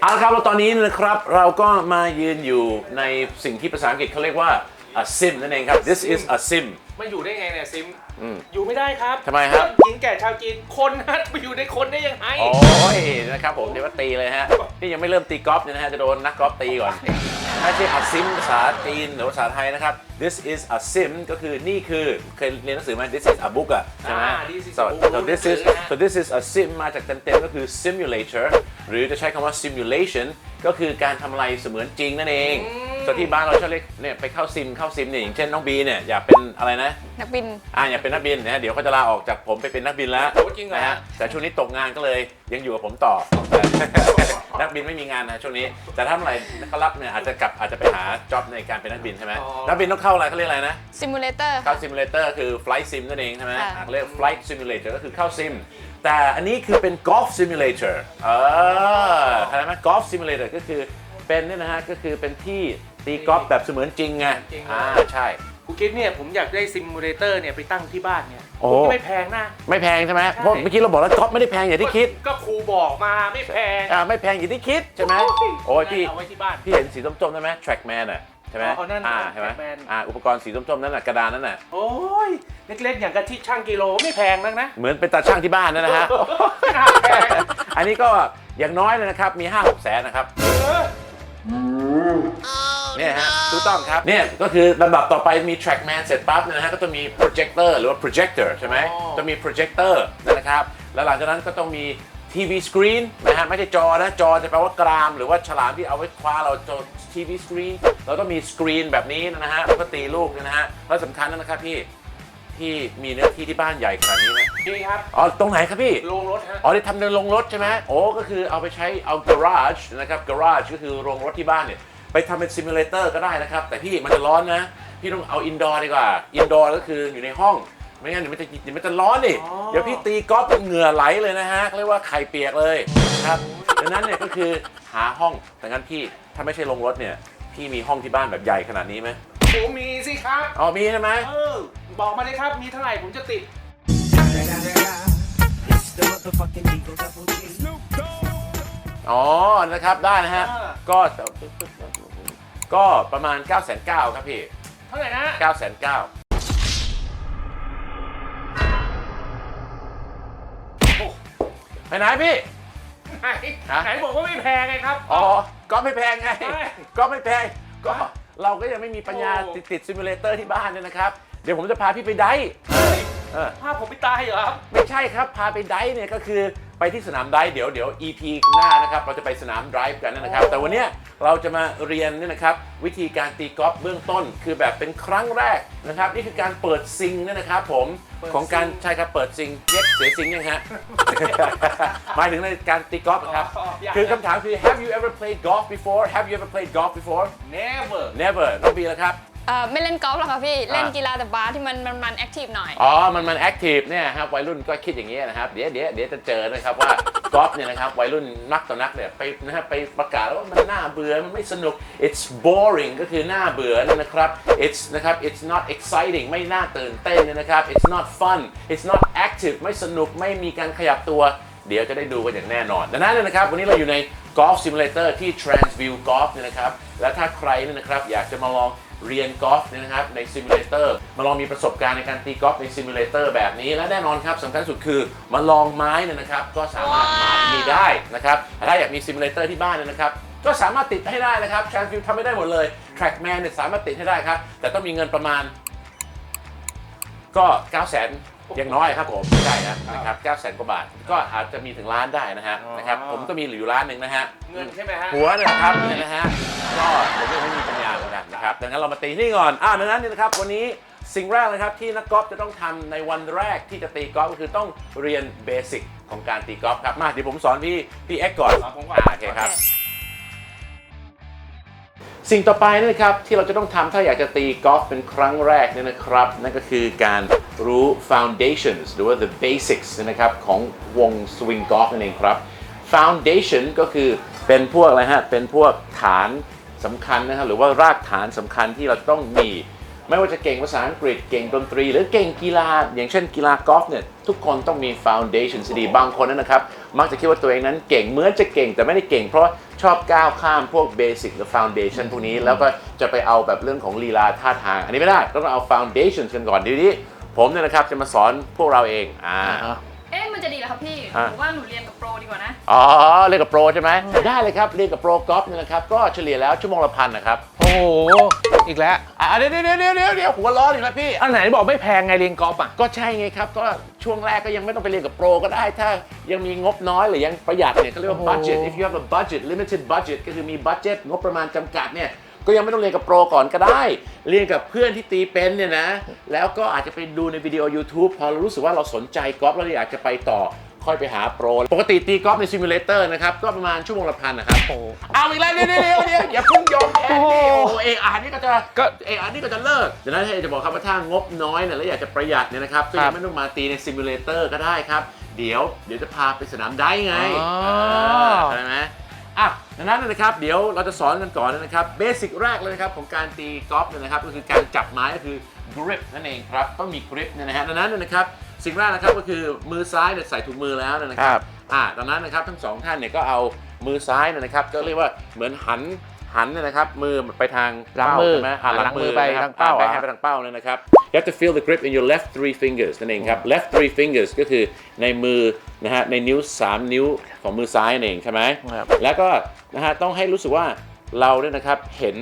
เอาละครับแล้วตอนนี้นะครับ เราก็มายืนอยู่ในสิ่งที่ภาษาอังกฤษเขาเรียกว่า a sim นั่นเองครับ this is a sim มันอยู่ได้ไงเนี่ยซิมอืมอยู่ไม่ได้ครับทำไมครับหญิงแก่ชาวจีนคนนะไปอยู่ในคนได้ยังไง โอ้ยนะครับผมเดี๋ยวมาตีเลยฮะ นี่ยังไม่เริ่มตีกอล์ฟเลยนะฮะ จะโดนนักกอล์ฟตีก่อน ไม่ใช่ a sim ภาษาจีนหรือภาษาไทยนะครับ this is a sim ก็คือนี่คือเคยเรียนหนังสือไหม this is a book อะใช่ไหม อ่า this is a so book so this is หนังสือนะ so this is a sim มาจากเต็มๆก็คือ simulator หรือจะใช้คำว่า simulation ก็คือการทำอะไรเสมือนจริงนั่นเองส่วนที่บ้านเราชอบเรียกเนี่ยไปเข้าซิมเข้าซิมเนี่ยอย่างเช่นน้องบีเนี่ยอยากเป็นอะไรนะ นักบิน อ่าอยากเป็นนักบินนะฮะเดี๋ยวเขาจะลาออกจากผมไปเป็นนักบินแล้วโอ้จริงเหรอ นะฮะแต่ช่วงนี้ตกงานก็เลยยังอยู่กับผมต่อ นักบินไม่มีงานนะช่วงนี้ แต่ถ้าเมื่อไหร่เขารับเนี่ยอาจจะกลับอาจจะไปหาจ็อบในการเป็นนักบินใช่ไหมอ๋อ นักบินต้องเข้าอะไรเขาเรียกอะไรนะ ซิมูเลเตอร์ เข้าซิมูเลเตอร์คือ flight sim นั่นเองใช่ไหมค่ะ อะเรียก flight simulator ก็คือเข้าซิม แต่อันนี้คือเป็น golf simulator เออเข้าใจไหม golf simulator ก็คือเป็นเนี่ยนะฮะก็คือเป็นที่ตีกอล์ฟแบบเสมือนจริงไงจริงเลยอ่าใช่คุณกิ๊ฟเนี่ยผมอยากได้ซิมูเลเตอร์เนี่ยไปตั้งที่บ้านเนี่ยโอ้คุณไม่แพงนะ ไม่แพงใช่ไหมใช่เพราะเมื่อกี้เราบอกแล้วกอล์ฟไม่ได้แพงอย่างที่คิดก็ครูบอกมาไม่แพงอ่าไม่แพงอย่างที่คิดใช่ไหมโอ้ยพี่ เอาไว้ที่บ้าน พี่เห็นสีส้มๆนั่นไหม trackman อะ ใช่ไหมอ๋อนั่นอ่าใช่ไหม trackman อ่าอุปกรณ์สีส้มๆนั่นน่ะกระดานนั่นน่ะโอ้ยเล็กๆ อย่างกะทิช่างกิโลไม่แพงนักนะ เหมือนเป็นตาช่างที่บ้านนั่นนะฮะ ไม่น่าแพงอันนี้ก็อย่างน้อยเลยนะครับ มี 5 6แสนนะครับ เออเนี่ยฮะถูกต้องครับ เนี่ยก็คือลำดับต่อไปมี trackman เสร็จปั๊บเนี่ยนะฮะก็ต้องมี projector หรือว่า projector ใช่ไหมต้องมี projector นะครับ แล้วหลังจากนั้นก็ต้องมี TV screen นะฮะไม่ใช่จอนะ จอจะแปลว่ากราม หรือว่าฉลามที่เอาไว้คว้าเราจ อ TV screen เราต้องมีสกรีนแบบนี้นะฮะแล้วก็ตีลูกเนี่ยนะฮะแล้วสำคัญนะครับพี่พี่มีเนื้อที่ที่บ้านใหญ่ขนาดนี้ไหมดีครับอ๋อตรงไหนครับพี่โรงรถฮะอ๋อได้ทำในโรงรถใช่ไหมโอ้ก็คือเอาไปใช้เอา garage นะครับ garage ก็คือโรงรถที่บ้านเนี่ยไปทำเป็น simulator ก็ได้นะครับ แต่พี่มันจะร้อนนะ พี่ต้องเอา indoor ดีกว่า indoor ก็คืออยู่ในห้อง ไม่งั้นเดี๋ยวมันจะเดี๋ยวมันจะร้อนดิอ๋อเดี๋ยวพี่ตีกอล์ฟเหงื่อไหลเลยนะฮะเขาเรียกว่าไข่เปียกเลยนะครับดังนั้นเนี่ยก็คือ หาห้องแต่งั้นพี่ถ้าไม่ใช่โรงรถเนี่ย พี่มีห้องที่บ้านแบบใหญ่ขนาดนี้ไหมโอ้มีสิครับ อ๋อมีใช่ไหมเออ บอกมาเลยครับ มีเท่าไหร่ผมจะติด It's the motherfucking Eagle Double G. อ๋อนะครับได้นะฮะอ่าก็ก็ประมาณ 9 9 0 0 0ครับพี่ เท่าไหร่นะ 9 9 0 0 0โอ้ไปไหนพี่ ไหนฮะ ไหนบอกว่าไม่แพงไงครับ อ๋อ ก็ไม่แพงไง ใช่ก็ไม่แพง ก็เราก็ยังไม่มีปัญญาโอ้ ติดติดซิมูเลเตอร์ที่บ้านเนี่ยนะครับ เดี๋ยวผมจะพาพี่ไปไดฟ์เออภาพผมไม่ตายเหรอครับ ไม่ใช่ครับ พาไปไดฟ์เนี่ยก็คือ ไปที่สนามไดฟ์เดี๋ยวเดี๋ยว EP หน้านะครับ เราจะไปสนามไดฟ์กันนะครับ แต่วันเนี้ยเราจะมาเรียนเนี่ยนะครับ วิธีการตีกอล์ฟเบื้องต้นคือแบบเป็นครั้งแรกนะครับ นี่คือการเปิดซิงเนี่ยนะครับผมเปิดของการซิงใช่ครับเปิดซิงเย็กเสียซิงยังฮะ หมายถึงในการตีกอล์ฟครับ อ๋ออยากคือคำถามคือ Have you ever played golf before Have you ever played golf before never Never น้องบีแล้วครับ เอ่อไม่เล่นกอล์ฟหรอกค่ะพี่ เล่นอ่ากีฬาแต่บาสที่มันมันมันแอคทีฟหน่อย อ๋อ มันมันแอคทีฟเนี่ยครับวัยรุ่นก็คิดอย่างนี้ยนะครับเดี๋ยวเดี๋ยวเดี๋ยวจะเจอนะครับว่ากอล์ฟเนี่ยนะครับวัยรุ่นนักต่อนักเนี่ยไปนะครับไปประกาศว่ามันน่าเบื่อมันไม่สนุก it's boring ก็คือน่าเบื่อเนี่ยนะครับ it's นะครับ it's not exciting ไม่น่าตื่นเต้นเนี่ยนะครับ it's not fun it's not active ไม่สนุกไม่มีการขยับตัว เดี๋ยวจะได้ดูกันอย่างแน่นอน ดังนั้นเนี่ยนะครับ วันนี้เราอยู่ใน Golf Simulator ที่ Transview Golf เนี่ยนะครับ และถ้าใครเนี่ยนะครับอยากจะมาลอง เรียนกอล์ฟเนี่ยนะครับในซิมูเลเตอร์มาลองมีประสบการณ์ในการตีกอล์ฟในซิมูเลเตอร์แบบนี้และแน่นอนครับสำคัญสุดคือมาลองไม้เนี่ยนะครับก็สามารถมาที่นี่ได้นะครับถ้าอยากมีซิมูเลเตอร์ที่บ้านเนี่ยนะครับก็สามารถติดให้ได้นะครับ Transview ทำไม่ได้หมดเลย Trackman เนี่ยสามารถติดให้ได้ครับ แต่ต้องมีเงินประมาณ ก็ 9 0 0 0 0 0อย่างน้อยครับผมใช่ครับนะครับ9 0 0 0 0 0กว่าบาท ก็อาจจะมีถึงล้านได้นะฮะนะครับผมก็มีเหลืออยู่ล้านหนึ่งนะฮะเงินใช่ไหมฮะหัวเนี่ยนะครับเนี่ยนะฮะก็ผมยังไม่มีปัญญาเหมือ นกันนะครับดังนั้นเรามาตีที่นี่ก่อนอ่าดังนั้นเนี่ยนะครับวันนี้สิ่งแรกนะครับที่นักกอล์ฟจะต้องทำในวันแรกที่จะตีกอล์ฟก็คือต้องเรียนเบสิกของการตีกอล์ฟครับมาเดี๋ยวผมสอนพี่พี่เอ็กก่อนสอนผมก่อนโอเคครับสิ่งต่อไปนะครับที่เราจะต้องทำถ้าอยากจะตีกอล์ฟเป็นครั้งแรกเนี่ยนะครับ นั่นก็คือการรู้ foundations หรือว่า the basics นะครับของวง swing golf นั่นเองครับ foundation ก็คือเป็นพวกอะไรฮะเป็นพวกฐาน สำคัญนะครับหรือว่ารากฐานสำคัญที่เราต้องมี ไม่ว่าจะเก่งภาษาอังกฤษเก่งดนตรี หรือเก่งกีฬา อย่างเช่นกีฬากอล์ฟเนี่ยทุกคนต้องมี foundation ที่ดีบางคนนั้นนะครับ มักจะคิดว่าตัวเองนั้นเก่งเหมือนจะเก่งแต่ไม่ได้เก่งเพราะชอบก้าวข้ามพวก basic หรือ foundation พวกนี้แล้วก็จะไปเอาแบบเรื่องของลีลาท่าทาง อันนี้ไม่ได้ต้องเอา foundation กันก่อนดีนี้ผมเนี่ยนะครับจะมาสอนพวกเราเองอ่าอ๊ะ มันจะดีเหรอครับพี่ฮะหรือว่าหนูเรียนกับโปรดีกว่านะอ๋อเรียนกับโปรใช่ไหมได้เลยครับเรียนกับโปรกอล์ฟเนี่ยนะครับก็เฉลี่ยแล้วชั่วโมงละพันนะครับโอ้โห อีกแล้ว อะเดี๋ยวเดี๋ยวเดี๋ยวเดี๋ยวเดี๋ยวหัวร้อนอีกแล้วพี่ อันไหนบอกไม่แพงไงเรียนกอล์ฟอะ ก็ใช่ไงครับก็ช่วงแรกก็ยังไม่ต้องไปเรียนกับโปรก็ได้ ถ้ายังมีงบน้อยหรือยังประหยัดเนี่ยเขาเรียกว่า budget if you have a budget limited budget ก็คือมี budget งบประมาณจำกัดเนี่ย ก็ยังไม่ต้องเรียนกับโปรก่อนก็ได้ เรียนกับเพื่อนที่ตีเป็นเนี่ยนะ แล้วก็อาจจะไปดูในวิดีโอ YouTube พอเรารู้สึกว่าเราสนใจกอล์ฟแล้วเราอยากจะไปต่อค่อยไปหาโปร ปกติตีกอล์ฟในซิมูเลเตอร์นะครับ ก็ประมาณชั่วโมงละพันนะครับโอ้โหเอาอีกแล้วเดี๋ยวเดี๋ยวเดี๋ยวเดี๋ยวอย่าเพิ่งยอมแพ้ดิโอ้โหโอ้โหเออ่านนี่ก็จะก็เอออันนี้ก็จะเลิกดังนั้นจะบอกครับว่าถ้างบน้อยเนี่ยแล้วอยากจะประหยัดเนี่ยนะครับ ก็ครัยับงไม่ต้องมาตีในซิมูเลเตอร์ก็ได้ครับ เดี๋ยวเดี๋ยวจะพาไปสนามได้ไงอ๋อเใช่ไหมอะ ดังนั้นนะครับเดี๋ยวเราจะสอนกันก่อนนะครับเบสิกแรกเลยนะครับของการตีกอล์ฟเนี่ยนะครับก็คือการจับไม้ก็คือ grip นั่นเองครับต้องมี grip เนี่ยนะฮะดังนั้นเนยนะครับสิ่งแรกนะครับก็คือมือซ้ายเนี่ยใส่ถุงมือแล้วนะคครัรับบ อะดังนั้นนะครับทั้งสองท่านเนี่ยก็เอามือซ้ายเนี่ยนะครับก็เรียกว่าเหมือนหันหันเนี่ยนะครับมือไปทางหลังมือเป้าใช่ไหมอะหลังมือไปนะครับทางเป้าอะ ไปอะให้ไปทางเป้าเลยนะครับ you have to feel the grip in your left three fingers นั่นเองครับ left three fingers ก็คือในมือนะฮะในนิ้ว 3 นิ้วของมือซ้ายนั่นเองใช่ไหมครับ แล้วก็นะฮะต้องให้รู้สึกว่าเราเนี่ยนะครับเห็น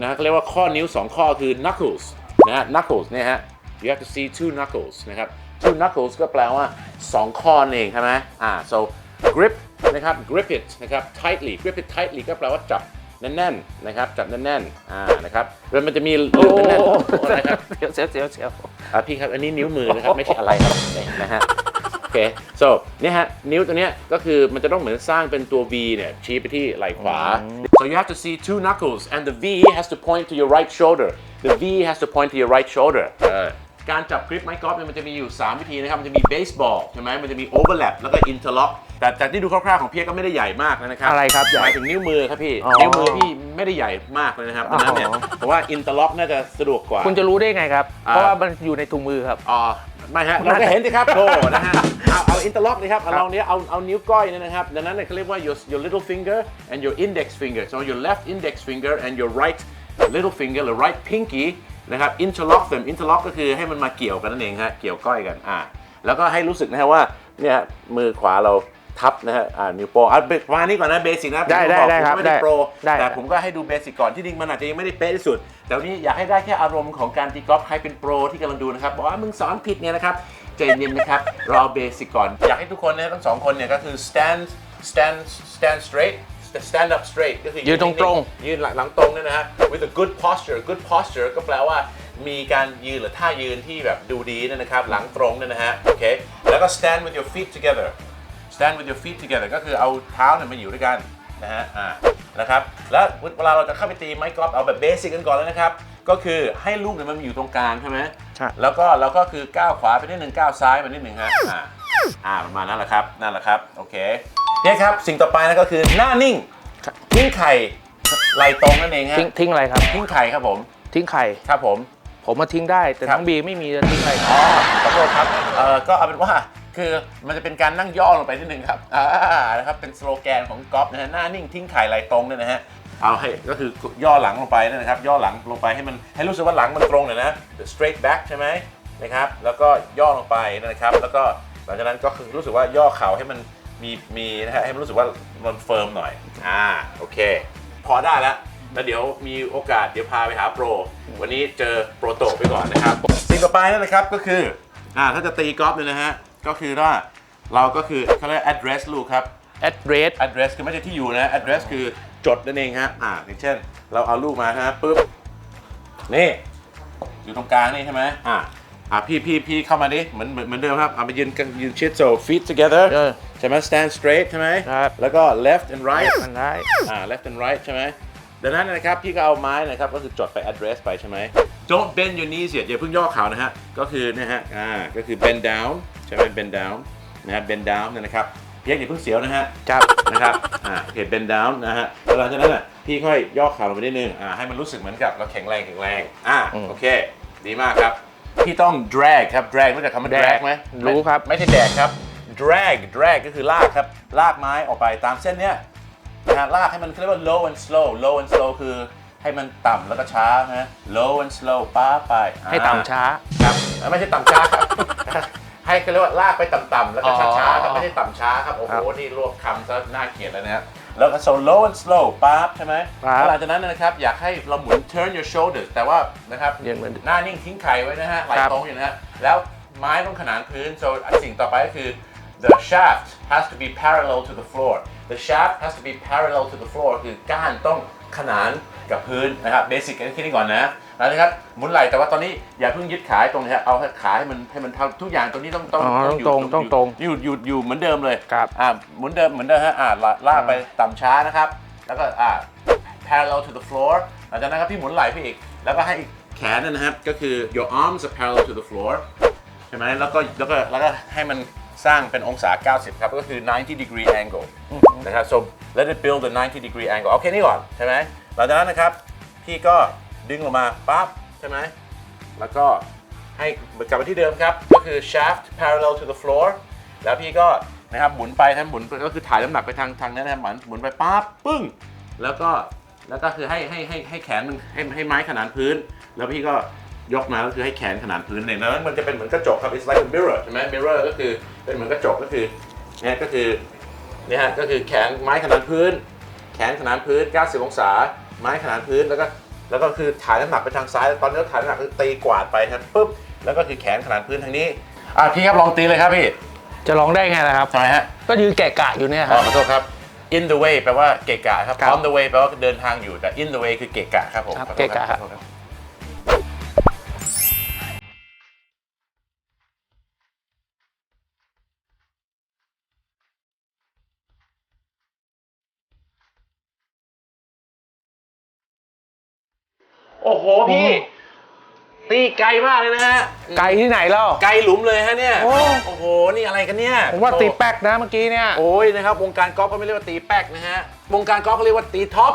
นะฮะเขาเรียกว่าข้อนิ้ว 2 ข้อคือ knuckles นะฮะ knuckles เนี่ยฮะ you have to see two knuckles นะครับ two knuckles ก็แปลว่า 2 ข้อนั่นเองใช่ไหมอ่า so grip นะครับ grip it นะครับ tightly grip it tightly ก็แปลว่าจับ แน่นๆนะครับจับแน่นๆอ่านะครับแล้วมันจะมีหลืบแน่นๆนะครับเสียวเสียวเสียวเสียวอะพี่ครับอันนี้นิ้วมือนะครับไม่ใช่อะไรครับนี่นะฮะโอเค so เนี่ยฮะนิ้วตัวเนี้ยก็คือมันจะต้องเหมือนสร้างเป็นตัว V เนี่ยชี้ไปที่ไหล่ขวา so you have to see two knuckles and the V has to point to your right shoulder the V has to point to your right shoulder เออ การจับกริปไม้กอล์ฟเนี่ยมันจะมีอยู่ 3 วิธีนะครับ มันจะมีเบสบอลใช่ไหมมันจะมี overlap แล้วก็ interlock แต่จากที่ดูคร่าวๆของพี่ก็ไม่ได้ใหญ่มากนะครับอะไรครับใหญ่ หมายถึงนิ้วมือครับพี่ อ๋อนิ้วมือพี่ไม่ได้ใหญ่มากเลยนะครับดังนั้นเนี่ยอ๋อ ผมว่า interlock น่าจะสะดวกกว่า คุณจะรู้ได้ไงครับ อ่า เพราะว่ามันอยู่ในถุงมือครับ อ๋อไม่ฮะเราก็เห็นสิครับโธ่นะฮะเอาเอาอินเตอร์ล็อกนะครับเอาลองเนี้ยเอาเอานิ้วก้อยเนี่ยนะครับดังนั้นเนี่ยเขาเรียกว่า your your little finger and your index finger so your left index finger and your right little finger หรือ right pinky นะครับ interlock them interlock ก็คือให้มันมาเกี่ยวกันนั่นเองฮะเกี่ยวก้อยกันอ่าแล้วก็ให้รู้สึกนะฮะว่าเนี่ยมือขวาเราทับนะฮะอ่านิ้วโป้งอะประมาณนี้ก่อนนะเบสิกนะได้ผมได้อกได้ผมครับไม่ได้ได้โปรได้ แต่ผมก็ให้ดูเบสิกก่อนที่จริงมันอาจจะยังไม่ได้เป๊ะที่สุด แต่วันนี้อยากให้ได้แค่อารมณ์ของการตีกอล์ฟใครเป็นโปรที่กำลังดูนะครับบอกว่ามึงสอนผิดเนี่ยนะครับใจเย็นนะครับรอเบสิกก่อนอยากให้ทุกคนนะทั้งสองคนเนี่ยก็คือ stand stand stand straight stand up straight ก็คือยืนตรงๆ ยืนหลังหลังตรงเนี่ยนะฮะ with a good posture good posture ก็แปลว่ามีการยืนหรือท่ายืนที่แบบดูดีเนยนะครับ หลังตรงเนี่ยนะฮะ โอเค แล้วก็ stand with your feet together stand with your feet together ก็คือเอาเท้าเนี่ยมาอยู่ด้วยกันนะฮะ อ่า นะครับ แล้วเวลาเราจะเข้าไปตีไม้กอล์ฟเอาแบบเบสิกกันก่อนเลยนะครับ ก็คือให้ลูกเนี่ยมันอยู่ตรงกลางใช่ไหมใช่ แล้วก็เราก็คือก้าวขวาไปนิดหนึ่งก้าวซ้ายไปนิดหนึ่งฮะ อ่า อ่าประมาณนั้นแหละครับ นั่นแหละครับ โอเค เนี่ยครับสิ่งต่อไปนะก็คือหน้านิ่งทิ้งไข่ไหลตรงนั่นเองฮะทิ้งทิ้งอะไรครับ ทิ้งไข่ครับผมทิ้งไข่ ครับผม ผมมาทิ้งได้ แต่ครับ น้องบีไม่มีจะทิ้งอะไรอ๋อขอโทษครับเอ่อก็เอาเป็นว่าคือมันจะเป็นการนั่งย่อลงไปนิดนึงครับอ่านะครับเป็นสโลแกนของก๊อฟนะฮะหน้านิ่งทิ้งไข่ไหลตรงเนี่ยนะฮะเอาให้ก็คือย่อหลังลงไปเนยนะครับ ย่อหลังลงไปให้มันให้รู้สึกว่าหลังมันตรงหน่อยนะ the straight back ใช่ไหมนะครับแล้วก็ย่อลงไปนะครับ แล้วก็หลังจากนั้นก็คือรู้สึกว่าย่อเข่าให้มัน มีมีนะฮะให้มันรู้สึกว่ามันเฟิร์มหน่อย อ่าโอเค พอได้แล้วแล้วเดี๋ยวมีโอกาสเดี๋ยวพาไปหาโปร วันนี้เจอโปรโตไปก่อนนะครับสิ่งต่อไปนั่นนะครับก็คืออ่าถ้าจะตีกอล์ฟเนี่ยนะฮะก็คือว่าเราก็คือเขาเรียก address ลูกครับ address address คือไม่ใช่ที่อยู่นะ address คือจดนั่นเองฮะอ่าอย่างเช่น เราเอาลูกมาฮะปุ๊บนี่อยู่ตรงกลางนี่ใช่ไหมอ่าอ่าพี่พี่พี่เข้ามาดิเหมือนเหมือนเหมือนเดิมครับเอามายืนกันยืนชิด so feet together เออ ใช่ไหม stand straight ใช่ไหมครับ แล้วก็ left and right มันได้ อ่า left and right ใช่ไหมดังนั้นนะครับ พี่ก็เอาไม้นะครับ ก็คือจดไป address ไปใช่ไหม don't bend your knees yet อย่าเพิ่งย่อเข่านะฮะ ก็คือเนะฮะ อ่า ก็คือ bend down ใช่ไหม bend down นะฮะ bend down เนี่ยนะครับ เพียกอย่าเพิ่งเสียวนะฮะครับ นะครับ อ่าโอเค bend down นะฮะแล้วหลังจากนั้นอะทีพี่ค่อยย่อเข่าลงไปนิดนึง อ่า ให้มันรู้สึกเหมือนกับเราแข็งแรงแข็งแรง อ่า โอเค ดีมากครับ พี่ต้อง drag ครับ drag รู้จักคำว่า drag ไหมรู้ครับ ไม่ใช่แดกครับ drag drag ก็คือลากครับ ลากไม้ออกไปตามเส้นเนี้ยนะฮะลากให้มันเรียกว่า low and slow low and slow คือให้มันต่ำแล้วก็ช้านะ low and slow ป้าไปอ่าให้ต่ำช้าครับไม่ใช่ต่ำช้าครับ ให้เขาเรียกว่าลากไปต่ำๆแล้วก็อ๋อช้าๆครับไม่ใช่ต่ำช้าครับ โอ้โหครับนี่รวบคำซะน่าเกลียดแล้วนะฮะแล้วก็ so low and slow ปั๊บใช่ไหมครับแล้วหลังจากนั้นนะครับ อยากให้เราหมุน turn your shoulders แต่ว่านะครับเย็นเหมือนหน้านิ่งทิ้งไข่ไว้นะฮะไหลครับตรงอยู่นะฮะแล้วไม้ต้องขนานพื้น so สิ่งต่อไปก็คือ the shaft has to be parallel to the floor the shaft has to be parallel to the floor คือก้านต้องขนานกับพื้นนะครับ basic กันแค่นี้ก่อนนะแล้วนะครับหมุนไหล่แต่ว่าตอนนี้อย่าเพิ่งยึดขาให้ตรงนะฮะเอาขาให้มันให้มันเท่าทุกอย่างตรงนี้ต้องต้องอ๋ออยู่ต้องตรงต้องตรงอยู่อยู่อยู่เหมือนเดิมเลยครับอ่าเหมือนเดิมเหมือนเดิมฮะอ่าลาลากไปต่ำช้านะครับ แล้วก็อ่า parallel to the floor หลังจากนั้นครับพี่หมุนไหล่พี่อีก แล้วก็ให้แขนนะนะครับก็คือ your arms are parallel to the floor ใช่ไหมแล้วก็แล้วก็แล้วก็ให้มัน สร้างเป็นองศา 90 ครับก็คือ 90 degree angle นะครับ so let it build a 90 degree angle เอาแค่นี้ก่อนใช่ไหมหลังจากนั้นนะครับ พี่ก็ดึงลงมาปั๊บใช่ไหมแล้วก็ให้กลับมาที่เดิมครับ ก็คือ shaft parallel to the floor แล้วพี่ก็นะครับหมุนไปทั้งหมุนไปก็คือถ่ายน้ำหนักไปทางทางนั้นนะครับหมุนหมุนไปปั๊บปึ้ง แล้วก็แล้วก็คือให้ให้ให้ให้แขนมันให้ให้ไม้ขนานพื้น แล้วพี่ก็ ยกมาก็คือให้แขนขนานพื้นเนี่ยแล้วมันจะเป็นเหมือนกระจกครับ it's like a mirror ใช่ไหม mirror ก็คือเป็นเหมือนกระจกก็คือเนี่ยก็คือเนี่ยฮะก็คือแขนไม้ขนานพื้น แขนขนานพื้น 90 องศา ไม้ขนานพื้นแล้วก็แล้วก็คือถ่ายน้ำหนักไปทางซ้ายตอนนี้เราถ่ายน้ำหนักคือตีกวาดไปครับปุ๊บแล้วก็คือแขนขนานพื้นทางนี้อะพี่ครับลองตีเลยครับพี่จะร้องได้ไงล่ะครับทำไมฮะก็ยืนแกะกะอยู่เนี่ยคอ๋รัอบขอโทษครับ in the way แปลว่าเกะกะครับ ครับ on the way แปลว่าเดินทางอยู่แต่ in the way คือเกะกะครับผมครับขอโทษเกะกะ ขอโทษครับ โอ้โหพี่ ตีไกลมากเลยนะฮะ ไกลที่ไหนเล่า ไกลหลุมเลยฮะเนี่ยโอ้โอ้โห นี่อะไรกันเนี่ย ผมว่าตีแป๊กนะเมื่อกี้เนี่ย โอ้ยนะครับ วงการกอล์ฟก็ไม่เรียกว่าตีแป๊กนะฮะ วงการกอล์ฟเขาเรียกว่าตีท็อป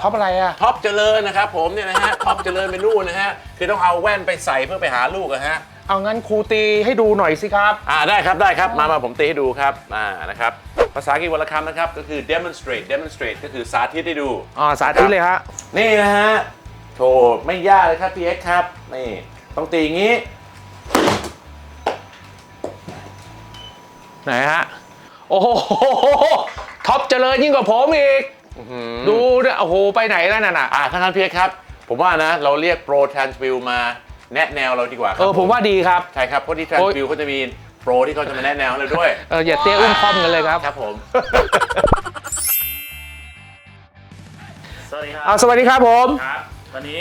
ท็อปอะไรอะท็อปเจริญนะครับผมเนี่ยนะฮะ ท็อปเจริญเป็นนู่นนะฮะ คือต้องเอาแว่นไปใส่เพื่อไปหาลูกอะฮะ เอางั้นครูตีให้ดูหน่อยสิครับ อ่าได้ครับได้ครับ มามาผมตีให้ดูครับ อ่านะครับภาษาอังกฤษวรรณคำนะครับก็คือ demonstrate demonstrate ก็คือสาธิตให้ดู อ๋อ สาธิตเลยฮะ นี่นะฮะ โถไม่ยากเลยครับพี่เอ็กซ์ครับ นี่ ต้องตีอย่างนี้ ไหนฮะ โอ้โหท็อปเจริญยิ่งกว่าผมอีก ดูเนี่ยโอ้โห ไปไหนแล้วนั่นน่ะอ่าท่านท่านพี่เอ็กซ์ครับ ผมว่านะ เราเรียกโปร Transview มาแนะแนวเราดีกว่าครัเออผมว่าดีครับ ใช่ครับ เพราะที่โอ๊ย Transview เขาจะมีโปรที่เขาจะมาแนะแนวเราด้วย เอออย่าเตี้ยอุ้มค่อมกันเลยครับ ครับผมสวัสดีครัเอาสวัสดีครับผมครับ วันนี้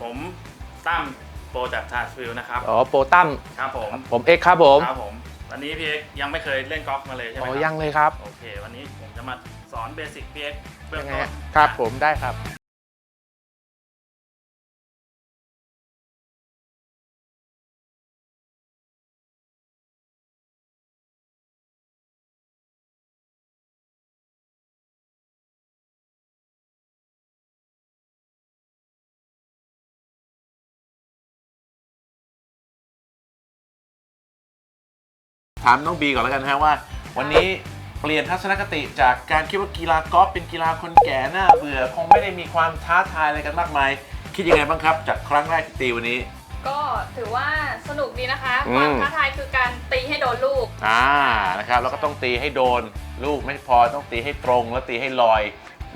ผมตั้มโปรจากทาสฟิลนะครับอ๋อโปรตั้มครับผมผมเอ็กซ์ครับผมครับผมวันนี้พี่เอ็กซ์ยังไม่เคยเล่นกอล์ฟมาเลยใช่ไหมอ๋อครับยังเลยครับโอเค วันนี้ผมจะมาสอนเบสิกพี่เอ็กซ์เบื้อยังงไงต้น ฮะครับผมได้ครับามน้องบีก่อนแล้วกันนะฮะว่า วันนี้เปลี่ยนทัศนคติจากการคิดว่ากีฬากอล์ฟเป็นกีฬาคนแก่น่าเบื่อคงไม่ได้มีความท้าทายอะไรกันมากมาย คิดยังไงบ้างครับ จากครั้งแรกที่ตีวันนี้ ก็ถือว่าสนุกดีนะคะ อืม ความท้าทายคือการตีให้โดนลูก อ่านะครับแล้วก็ต้องตีให้โดน ลูกไม่พอต้องตีให้ตรง แล้วตีให้ลอย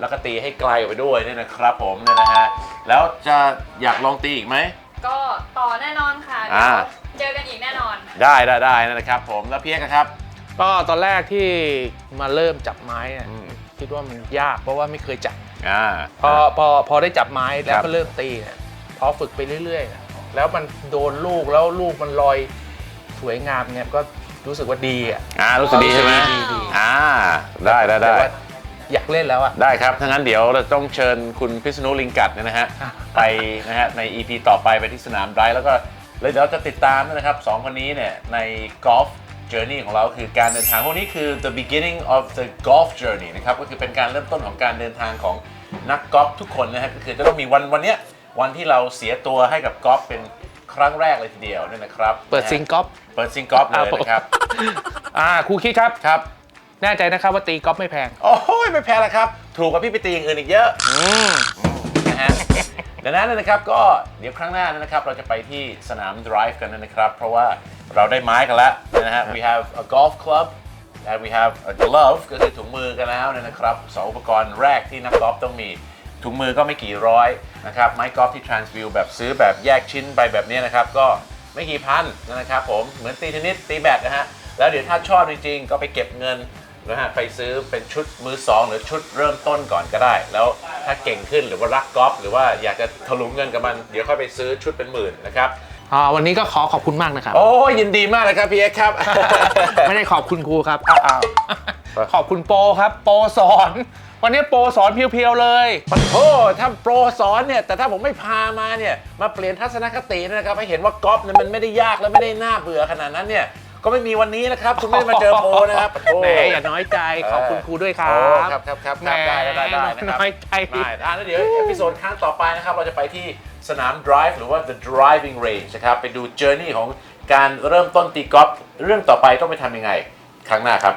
แล้วก็ตีให้ไกลออกไปด้วยเนี่ยนะครับผมเนี่ยนะฮะแล้วจะอยากลองตีอีกไหม ก็ต่อแน่นอนค่ะอ่า เดี๋ยว เจอกันอีกแน่นอน ได้ได้ได้นะครับ ผมแล้วพี่เอกครับก็ตอนแรกที่มาเริ่มจับไม้เนี่ยอืมคิดว่ามันยากเพราะว่าไม่เคยจับ อ่า พอพอพอได้จับไม้แล้ควรับ ก็เริ่มตีเนี่ยพอฝึกไปเรื่อยๆน่ะแล้วมันโดนลูกแล้วลูกมันลอยสวยงามเนี่ยก็รู้สึกว่าดีอะ อ่ารู้สึกดีใช่ไหมดีดี อ่าได้ได้แต่ได้ ว่าอยากเล่นแล้วอะ ได้ครับถ้างั้นเดี๋ยวเราต้องเชิญคุณพิษณุลิงกัดเนี่ยนะฮะอะไปนะฮะใน EP ต่อไปไปที่สนามไดรฟ์แล้วก็ เลยเดี๋ยวเราจะติดตามนะครับสองคนนี้เนี่ยใน golf journey ของเราคือการเดินทางพวกนี้คือ the beginning of the golf journey นะครับก็คือเป็นการเริ่มต้นของการเดินทางของนักกอล์ฟทุกคนนะฮะก็คือจะต้องมีวันวันเนี้ยวันที่เราเสียตัวให้กับกอล์ฟเป็นครั้งแรกเลยทีเดียวเนี่ยนะครับเปิดซิงกอล์ฟเปิดซิงกอล์ฟเลยนะครับอ่าครูคิดครับครับ แน่ใจนะครับว่าตีกอล์ฟไม่แพง โอ้ยไม่แพ้แล้วครับ ถูกกว่าพี่ไปตีอย่างอื่นอีกเยอะอืมนะฮะ ดังนั้นนะครับก็เดี๋ยวครั้งหน้านะครับเราจะไปที่สนาม drive กันนะครับ เพราะว่าเราได้ไม้กันแล้วนะฮะ we have a golf club and we have a glove ก็คือถุงมือกันแล้วนะครับสองอุปกรณ์แรกที่นักกอล์ฟต้องมีถุงมือก็ไม่กี่ร้อยนะครับไม้กอล์ฟที่ Transview แบบซื้อแบบแยกชิ้นไปแบบนี้นะครับ ก็ไม่กี่พันนะครับผมเหมือนตีเทนนิสตีแบดนะฮะแล้วเดี๋ยวถ้าชอบจริงๆ ก็ไปเก็บเงิน นะฮะไปซื้อเป็นชุดมือสองหรือชุดเริ่มต้นก่อนก็ได้ แล้วถ้าเก่งขึ้นหรือว่ารักกอล์ฟหรือว่าอยากจะถลุงเงินกับมันเดี๋ยวค่อยไปซื้อชุดเป็นหมื่นนะครับอ่าวันนี้ก็ขอขอบคุณมากนะครับ โอ้ยยินดีมากเลยครับพี่เอ็กซ์ครับ ไม่ได้ขอบคุณครูครับ อ้าวขอบคุณโปรครับ โปรสอน วันนี้โปรสอนเพียวๆเลยปะโทถ้าโปรสอนเนี่ย แต่ถ้าผมไม่พามาเนี่ย มาเปลี่ยนทัศนคตินะครับ ให้เห็นว่ากอล์ฟเนี่ยมันไม่ได้ยากและไม่ได้น่าเบื่อขนาดนั้นเนี่ย ก็ไม่มีวันนี้นะครับ คุณไม่ได้มาเจอโปรนะครับปะโถแหมอย่าน้อยใจขอบคุณครูด้วยครัโอ้บครับครับครับแหมได้ได้ได้ได้นะครับน้อยใจ ได้อะแล้วเดี๋ยวเอพิโซดครั้งต่อไปนะครับ เราจะไปที่สนาม drive หรือว่า the driving range นะครับ ไปดู journey ของการเริ่มต้นตีกอล์ฟเรื่องต่อไปต้องไปทำยังไง ครั้งหน้าครับ